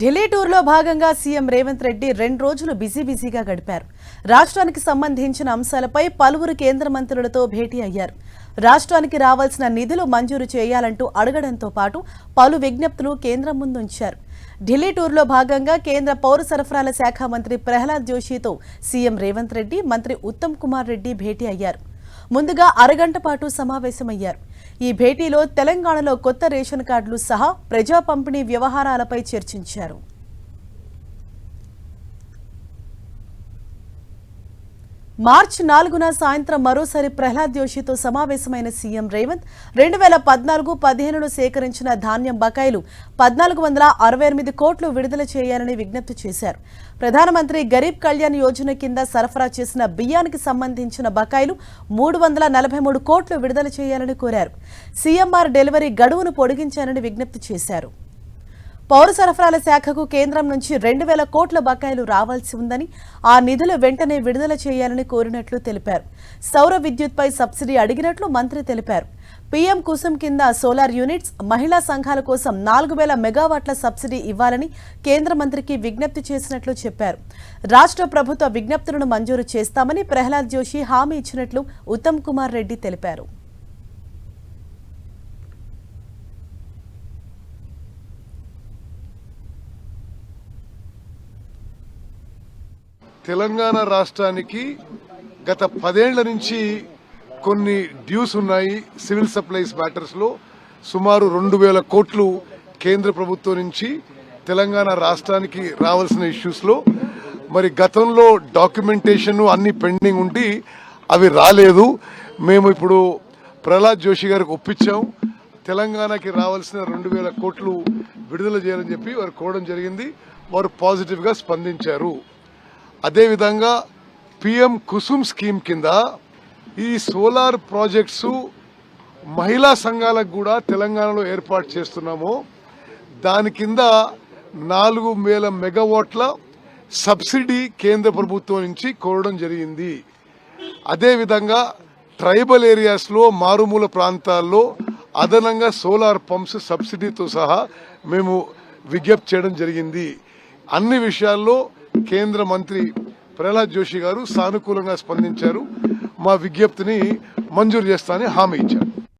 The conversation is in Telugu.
ఢిల్లీ టూర్లో భాగంగా సీఎం రేవంత్ రెడ్డి రెండు రోజులు బిజీ బిజీగా గడిపారు. రాష్ట్రానికి సంబంధించిన అంశాలపై పలువురు కేంద్ర మంత్రులతో భేటీ అయ్యారు. రాష్ట్రానికి రావాల్సిన నిధులు మంజూరు చేయాలంటూ అడగడంతో పాటు పలు విజ్ఞప్తులు కేంద్రం ముందుంచారు. ఢిల్లీ టూర్లో భాగంగా కేంద్ర పౌర సరఫరాల శాఖ మంత్రి ప్రహ్లాద్ జోషితో సీఎం రేవంత్ రెడ్డి మంత్రి ఉత్తమ్ కుమార్ రెడ్డి భేటీ అయ్యారు. ముందుగా అరగంట పాటు సమావేశమయ్యారు. ఈ భేటీలో తెలంగాణలో కొత్త రేషన్ కార్డులు సహా ప్రజా పంపిణీ వ్యవహారాలపై చర్చించారు. మార్చి నాలుగున సాయంత్రం మరోసారి ప్రహ్లాద్ జోషితో సమావేశమైన సీఎం రేవంత్ రెండు వేల పద్నాలుగు పదిహేనులో సేకరించిన ధాన్యం బకాయిలు పద్నాలుగు వందల అరవై ఎనిమిది కోట్లు విడుదల చేయాలని విజ్ఞప్తి చేశారు. ప్రధానమంత్రి గరీబ్ కళ్యాణ్ యోజన కింద సరఫరా చేసిన బియ్యానికి సంబంధించిన బకాయిలు మూడు వందల నలభై మూడు కోట్లు విడుదల చేయాలని కోరారు. సీఎంఆర్ డెలివరీ గడువును పొడిగించాలని విజ్ఞప్తి చేశారు. పౌర సరఫరాల శాఖకు కేంద్రం నుంచి రెండు వేల కోట్ల బకాయిలు రావాల్సి ఉందని ఆ నిధులు వెంటనే విడుదల చేయాలని కోరినట్లు తెలిపారు. సౌర విద్యుత్పై సబ్సిడీ అడిగినట్లు మంత్రి తెలిపారు. పీఎం కుసుమ్ కింద సోలార్ యూనిట్స్ మహిళా సంఘాల కోసం నాలుగు వేల మెగావాట్ల సబ్సిడీ ఇవ్వాలని కేంద్ర మంత్రికి విజ్ఞప్తి చేసినట్లు చెప్పారు. రాష్ట్ర ప్రభుత్వ విజ్ఞప్తులను మంజూరు చేస్తామని ప్రహ్లాద్ జోషి హామీ ఇచ్చినట్లు ఉత్తమ్ కుమార్ రెడ్డి తెలిపారు. తెలంగాణ రాష్ట్రానికి గత పదేళ్ళ నుంచి కొన్ని డ్యూస్ ఉన్నాయి సివిల్ సప్లైస్ మ్యాటర్స్లో. సుమారు రెండు వేల కోట్లు కేంద్ర ప్రభుత్వం నుంచి తెలంగాణ రాష్ట్రానికి రావాల్సిన ఇష్యూస్లో. మరి గతంలో డాక్యుమెంటేషన్ అన్ని పెండింగ్ ఉండి అవి రాలేదు. మేము ఇప్పుడు ప్రహ్లాద్ జోషి గారికి ఒప్పించాం. తెలంగాణకి రావాల్సిన రెండు వేల కోట్లు విడుదల చేయాలని చెప్పి వారు కోవడం జరిగింది. వారు పాజిటివ్గా స్పందించారు. అదేవిధంగా పిఎం కుసుమ్ స్కీమ్ కింద ఈ సోలార్ ప్రాజెక్ట్స్ మహిళా సంఘాలకు కూడా తెలంగాణలో ఏర్పాటు చేస్తున్నాము. దాని కింద నాలుగు వేల మెగావాట్ల సబ్సిడీ కేంద్ర ప్రభుత్వం నుంచి కోరడం జరిగింది. అదేవిధంగా ట్రైబల్ ఏరియాస్లో మారుమూల ప్రాంతాల్లో అదనంగా సోలార్ పంప్స్ సబ్సిడీతో సహా మేము విజ్ఞప్తి చేయడం జరిగింది. అన్ని విషయాల్లో కేంద్ర మంత్రి ప్రహ్లాద్ జోషి గారు సానుకూలంగా స్పందించారు. మా విజ్ఞప్తిని మంజూరు చేస్తానని హామీ ఇచ్చారు.